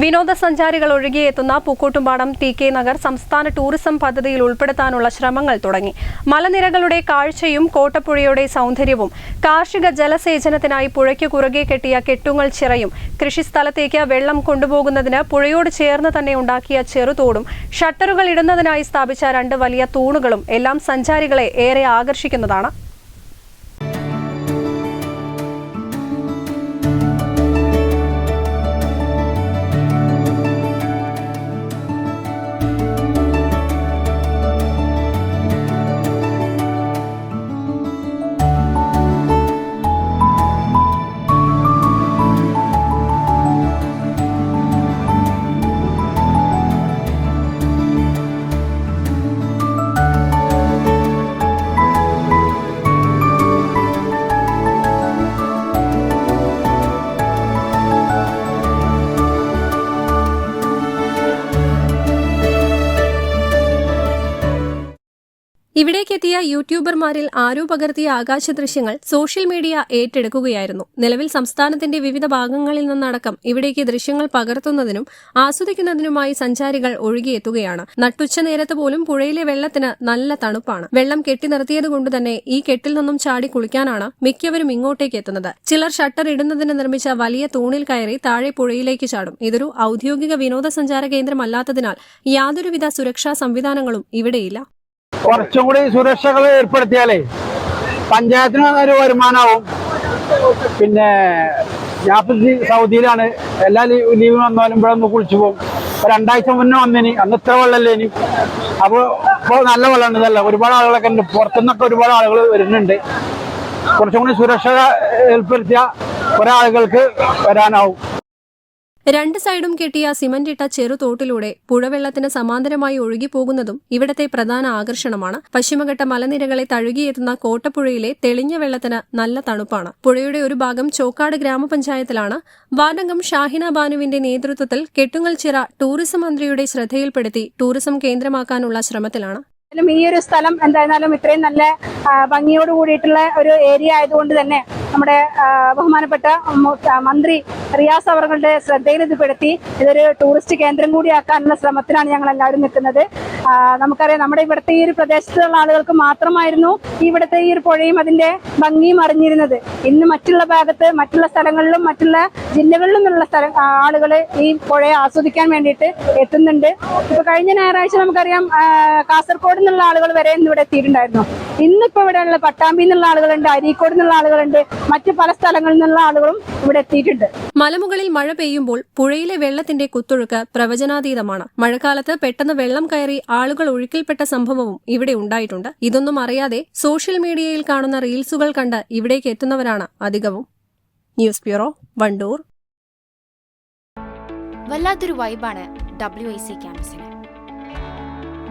വിനോദസഞ്ചാരികൾ ഒഴുകിയെത്തുന്ന Pookkottumpadam T K Nagar സംസ്ഥാന ടൂറിസം പദ്ധതിയിൽ ഉൾപ്പെടുത്താനുള്ള ശ്രമങ്ങൾ തുടങ്ങി. മലനിരകളുടെ കാഴ്ചയും കോട്ടപ്പുഴയുടെ സൗന്ദര്യവും കാർഷിക ജലസേചനത്തിനായി പുഴയ്ക്ക് കുറുകെ കെട്ടിയ കെട്ടുങ്ങൾ ചിറയും കൃഷിസ്ഥലത്തേക്ക് വെള്ളം കൊണ്ടുപോകുന്നതിന് പുഴയോട് ചേർന്ന് തന്നെ ഉണ്ടാക്കിയ ചെറുതോടും ഷട്ടറുകൾ ഇടുന്നതിനായി സ്ഥാപിച്ച രണ്ട് വലിയ തൂണുകളും എല്ലാം സഞ്ചാരികളെ ഏറെ ആകർഷിക്കുന്നതാണ്. ഇവിടേക്കെത്തിയ യൂട്യൂബർമാരിൽ ആരോ പകർത്തിയ ആകാശ ദൃശ്യങ്ങൾ സോഷ്യൽ മീഡിയ ഏറ്റെടുക്കുകയായിരുന്നു. നിലവിൽ സംസ്ഥാനത്തിന്റെ വിവിധ ഭാഗങ്ങളിൽ നിന്നടക്കം ഇവിടേക്ക് ദൃശ്യങ്ങൾ പകർത്തുന്നതിനും ആസ്വദിക്കുന്നതിനുമായി സഞ്ചാരികൾ ഒഴുകിയെത്തുകയാണ്. നട്ടുച്ച നേരത്ത് പോലും പുഴയിലെ വെള്ളത്തിന് നല്ല തണുപ്പാണ്. വെള്ളം കെട്ടി നിർത്തിയതുകൊണ്ട് തന്നെ ഈ കെട്ടിൽ നിന്നും ചാടി കുളിക്കാനാണ് മിക്കവരും ഇങ്ങോട്ടേക്ക് എത്തുന്നത്. ചിലർ ഷട്ടർ ഇടുന്നതിന് നിർമ്മിച്ച വലിയ തൂണിൽ കയറി താഴെ പുഴയിലേക്ക് ചാടും. ഇതൊരു ഔദ്യോഗിക വിനോദസഞ്ചാര കേന്ദ്രമല്ലാത്തതിനാൽ യാതൊരുവിധ സുരക്ഷാ സംവിധാനങ്ങളും ഇവിടെയില്ല. കുറച്ചും കൂടി സുരക്ഷകൾ ഏർപ്പെടുത്തിയാലേ പഞ്ചായത്തിന് ഒരു വരുമാനമാവും പിന്നെ ഞാൻ സൗദിയിലാണ് എല്ലാ ലീവ് വന്നാലും ഇവിടെ ഒന്ന് കുളിച്ചു പോകും. രണ്ടാഴ്ച മുന്നേ വന്നിനി അന്ന് ഇത്ര വെള്ളമല്ലേ ഇനി അപ്പോൾ ഇപ്പോൾ നല്ല വെള്ളമുണ്ട് നല്ല ഒരുപാട് ആളുകളൊക്കെ ഉണ്ട്. പുറത്തുനിന്നൊക്കെ ഒരുപാട് ആളുകൾ വരുന്നുണ്ട്. കുറച്ചും കൂടി സുരക്ഷ ഏർപ്പെടുത്തിയ ഒരാളുകൾക്ക് വരാനാവും. രണ്ട് സൈഡും കെട്ടിയ സിമന്റ് ഇട്ട ചെറുതോട്ടിലൂടെ പുഴവെള്ളത്തിന് സമാന്തരമായി ഒഴുകിപ്പോകുന്നതും ഇവിടത്തെ പ്രധാന ആകർഷണമാണ്. പശ്ചിമഘട്ട മലനിരകളെ തഴുകിയെത്തുന്ന കോട്ടപ്പുഴയിലെ തെളിഞ്ഞ വെള്ളത്തിന് നല്ല തണുപ്പാണ്. പുഴയുടെ ഒരു ഭാഗം ചോക്കാട് ഗ്രാമപഞ്ചായത്തിലാണ്. വാർഡംഗം ഷാഹിന ബാനുവിന്റെ നേതൃത്വത്തിൽ കെട്ടുങ്ങൽ ചിറ ടൂറിസം മന്ത്രിയുടെ ശ്രദ്ധയിൽപ്പെടുത്തി ടൂറിസം കേന്ദ്രമാക്കാനുള്ള ശ്രമത്തിലാണ്. ഈ ഒരു സ്ഥലം എന്തായിരുന്നാലും ഇത്രയും നല്ല ഭംഗിയോട് കൂടിയിട്ടുള്ള ഒരു ഏരിയ ആയതുകൊണ്ട് തന്നെ നമ്മുടെ ബഹുമാനപ്പെട്ട മന്ത്രി റിയാസ് അവർകളുടെ ശ്രദ്ധയിൽ ഇത് ഇതൊരു ടൂറിസ്റ്റ് കേന്ദ്രം കൂടിയാക്കാനുള്ള ശ്രമത്തിലാണ് ഞങ്ങൾ എല്ലാവരും നിൽക്കുന്നത് നമുക്കറിയാം നമ്മുടെ ഇവിടുത്തെ ഈ ഒരു പ്രദേശത്തുള്ള ആളുകൾക്ക് മാത്രമായിരുന്നു ഇവിടുത്തെ ഈ ഒരു പുഴയും അതിന്റെ ഭംഗിയും അറിഞ്ഞിരുന്നത്. ഇന്ന് മറ്റുള്ള ഭാഗത്ത് മറ്റുള്ള സ്ഥലങ്ങളിലും മറ്റുള്ള ജില്ലകളിലും ഉള്ള സ്ഥല ആളുകൾ ഈ പുഴയെ ആസ്വദിക്കാൻ വേണ്ടിയിട്ട് എത്തുന്നുണ്ട്. ഇപ്പൊ കഴിഞ്ഞ ഞായറാഴ്ച നമുക്കറിയാം കാസർഗോഡ് നിന്നുള്ള ആളുകൾ വരെ ഇന്ന് ഇവിടെ എത്തിയിട്ടുണ്ടായിരുന്നു. ഇന്നിപ്പോ ഇവിടെ ഉള്ള പട്ടാമ്പി നിന്നുള്ള ആളുകളുണ്ട് അരീക്കോട് നിന്നുള്ള ആളുകളുണ്ട് മറ്റു പല സ്ഥലങ്ങളിൽ നിന്നുള്ള ആളുകളും ഇവിടെ എത്തിയിട്ടുണ്ട്. മലമുകളിൽ മഴ പെയ്യുമ്പോൾ പുഴയിലെ വെള്ളത്തിന്റെ കുത്തൊഴുക്ക് പ്രവചനാതീതമാണ്. മഴക്കാലത്ത് പെട്ടെന്ന് വെള്ളം കയറി ആളുകൾ ഒഴുക്കിൽപ്പെട്ട സംഭവവും ഇവിടെ ഉണ്ടായിട്ടുണ്ട്. ഇതൊന്നും അറിയാതെ സോഷ്യൽ മീഡിയയിൽ കാണുന്ന റീൽസുകൾ കണ്ട് ഇവിടേക്ക് എത്തുന്നവരാണ് അധികവും. News bureau Wandoor. വല്ലാത്തൊരു വൈബാണ് ഡബ്ല്യു ഐ സി ക്യാമ്പസിന്